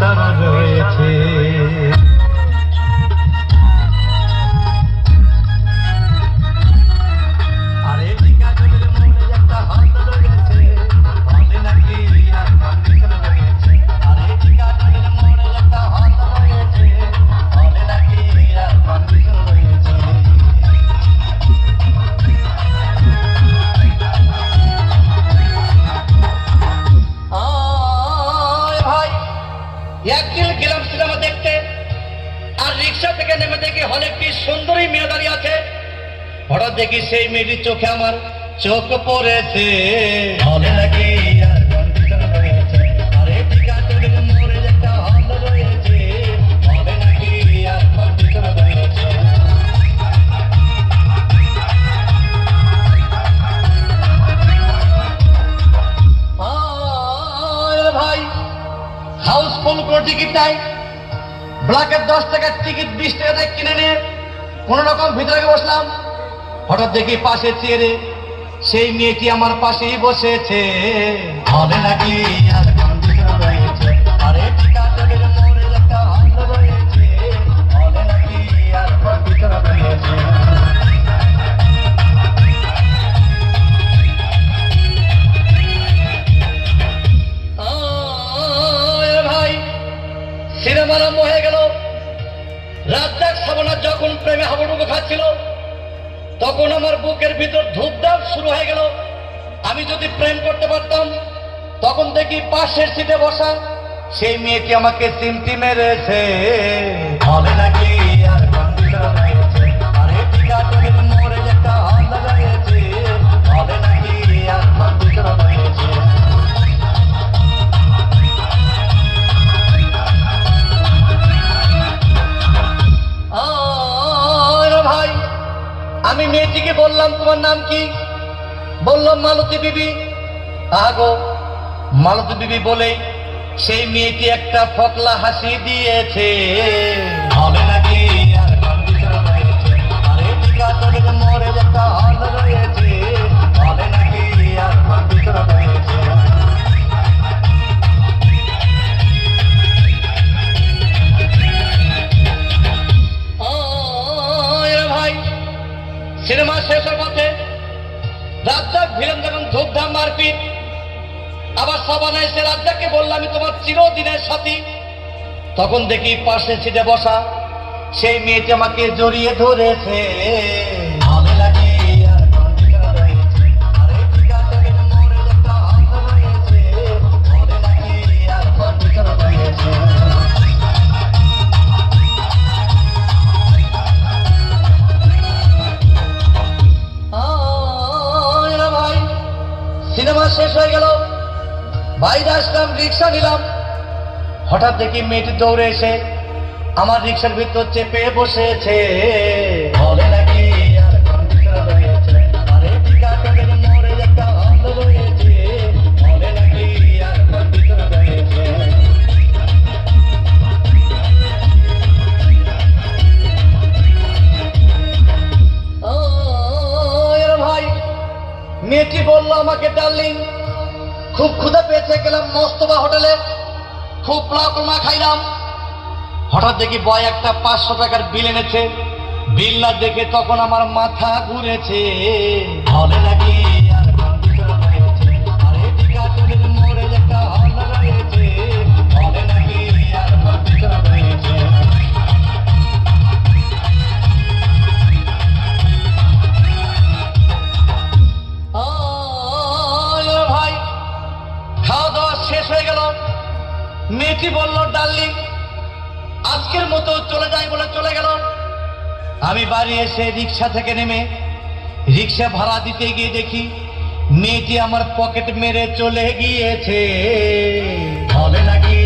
Condition রয়েছে। দেখি হলে একটি সুন্দরী মেয়ে দাঁড়িয়ে আছে। হঠাৎ দেখি সেই মেয়েটির চোখে আমার চোখ পড়েছে। হলে নাকি হাউসফুল টিকিট নাই ব্ল্যাকের দশ টাকার টিকিট বিশ টাকা দিয়ে কিনে নিয়ে কোন রকম ভিতরে বসলাম। হঠাৎ দেখি পাশে চেয়ারে সেই মেয়েটি আমার পাশেই বসেছে। হবে নাকি আর হয়ে গেল। রাজ্জাক সাবনা যখন প্রেমে হাবুডুবু খাচ্ছিল, তখন আমার বুকের ভিতর ধূপধাপ শুরু হয়ে গেল। আমি যদি প্রেম করতে পারতাম, তখন দেখি পাশের সিটে বসা সেই মেয়েটি আমাকে চিমটি মেরেছে। হবে নাকি আমি মেয়েটিকে বললাম, তোমার নাম কি বললাম, মালতী বিবি আগো মালতী বিবি বলে, সেই মেয়েটি একটা ফতলা হাসি দিয়েছে হবে নাকি আর কন্ডিশন রয়েছে। আরে টিকা তোর মোরে একটা হল রয়েছে। সিনেমা মধ্যে রাজ্জাক, ভিলেন যখন ধূপধাম মারপিট। আবার সাবানা এসে রাজ্জাককে বললাম আমি তোমার চিরদিনের সাথী। তখন দেখি পাশে ছিটে বসা সেই মেয়েটি আমাকে জড়িয়ে ধরেছে। শেষ হয়ে গেল। বাইরে আসলাম, রিক্সা নিলাম। হঠাৎ দেখি মেয়েটি দৌড়ে এসে আমার রিক্সার ভিতর চেপে বসেছে। মেয়েটি বলল, আমাকে ডার্লিং, খুব ক্ষুধা পেয়েছে, গেলাম মস্তবা হোটেলে, খুব প্লাকমা খাইলাম। হঠাৎ দেখি বয় একটা পাঁচশো টাকার বিল এনেছে। বিল না দেখে তখন আমার মাথা ঘুরেছে। ভালো নাকি ডার্লিং আজকের মতো চলে যায় বলে চলে গেল। আমি বাড়ি এসে রিক্সা থেকে নেমে রিক্সা ভাড়া দিতে গিয়ে দেখি মেয়েটি আমার পকেট মেরে চলে গিয়েছে। হবে নাকি?